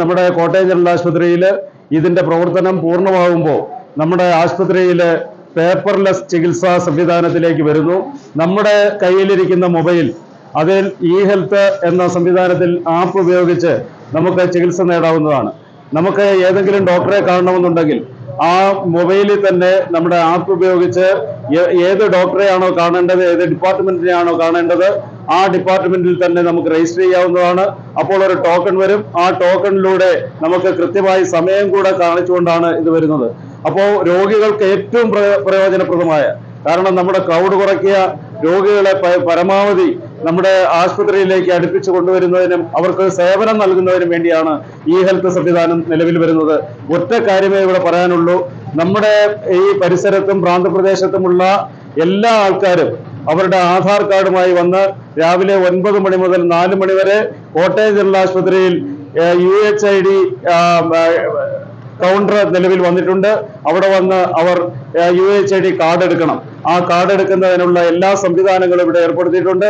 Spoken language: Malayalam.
നമ്മുടെ കോട്ടയം ജനറൽ ആശുപത്രിയിൽ ഇതിന്റെ പ്രവർത്തനം പൂർണമാകുമ്പോൾ നമ്മുടെ ആശുപത്രിയിലെ പേപ്പർലെസ് ചികിത്സാ സംവിധാനത്തിലേക്ക് വരുന്നു. നമ്മുടെ കയ്യിലിരിക്കുന്ന മൊബൈൽ അതിൽ ഇ ഹെൽത്ത് എന്ന സംവിധാനത്തിൽ ആപ്പ് ഉപയോഗിച്ച് നമുക്ക് ചികിത്സ നേടാവുന്നതാണ്. നമുക്ക് ഏതെങ്കിലും ഡോക്ടറെ കാണണമെന്നുണ്ടെങ്കിൽ ആ മൊബൈലിൽ തന്നെ നമ്മുടെ ആപ്പ് ഉപയോഗിച്ച് ഏത് ഡോക്ടറെയാണോ കാണേണ്ടത് ഏത് ഡിപ്പാർട്ട്മെന്റിനെയാണോ കാണേണ്ടത് ആ ഡിപ്പാർട്ട്മെന്റിൽ തന്നെ നമുക്ക് രജിസ്റ്റർ ചെയ്യാവുന്നതാണ്. അപ്പോൾ ഒരു ടോക്കൺ വരും. ആ ടോക്കണിലൂടെ നമുക്ക് കൃത്യമായി സമയം കൂടെ കാണിച്ചുകൊണ്ടാണ് ഇത് വരുന്നത്. അപ്പോൾ രോഗികൾക്ക് ഏറ്റവും പ്രയോജനപ്രദമായ കാരണം നമ്മുടെ ക്രൗഡ് കുറയ്ക്കുക രോഗികളെ പരമാവധി നമ്മുടെ ആശുപത്രിയിലേക്ക് അടുപ്പിച്ചു കൊണ്ടുവരുന്നതിനും അവർക്ക് സേവനം നൽകുന്നതിനും വേണ്ടിയാണ് ഈ ഹെൽത്ത് സംവിധാനം നിലവിൽ വരുന്നത്. ഒറ്റ കാര്യമേ ഇവിടെ പറയാനുള്ളൂ. നമ്മുടെ ഈ പരിസരത്തും പ്രാന്തപ്രദേശത്തുമുള്ള എല്ലാ ആൾക്കാരും അവരുടെ ആധാർ കാർഡുമായി വന്ന് രാവിലെ ഒൻപത് മണി മുതൽ നാല് മണി വരെ കോട്ടയം ജനറൽ ആശുപത്രിയിൽ U H I D counter നിലവിൽ വന്നിട്ടുണ്ട്. അവിടെ വന്ന് അവർ U H I D card എടുക്കണം. ആ കാർഡ് എടുക്കുന്നതിനുള്ള എല്ലാ സംവിധാനങ്ങളും ഇവിടെ ഏർപ്പെടുത്തിയിട്ടുണ്ട്.